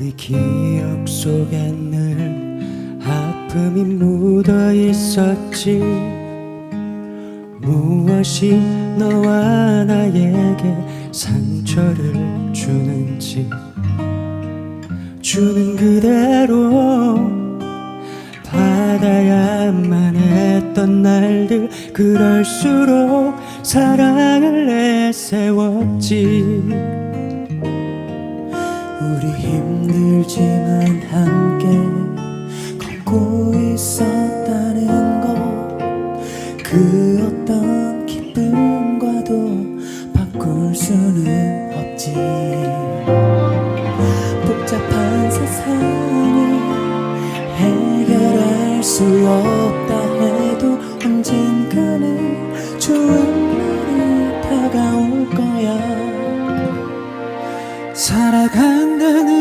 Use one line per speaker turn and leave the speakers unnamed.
우리 기억 속에 늘 아픔이 묻어 있었지. 무엇이 너와 나에게 상처를 주는지. 주는 그대로 받아야만 했던 날들. 그럴수록 사랑을 내세웠지 우리 힘들지만 함께 걷고 있었다는 것그 어떤 기쁨과도 바꿀 수는 없지. 복잡한 세상을 해결할 수 없다 해도 언젠가는 좋은 날이 다가올 거야. 살아간다는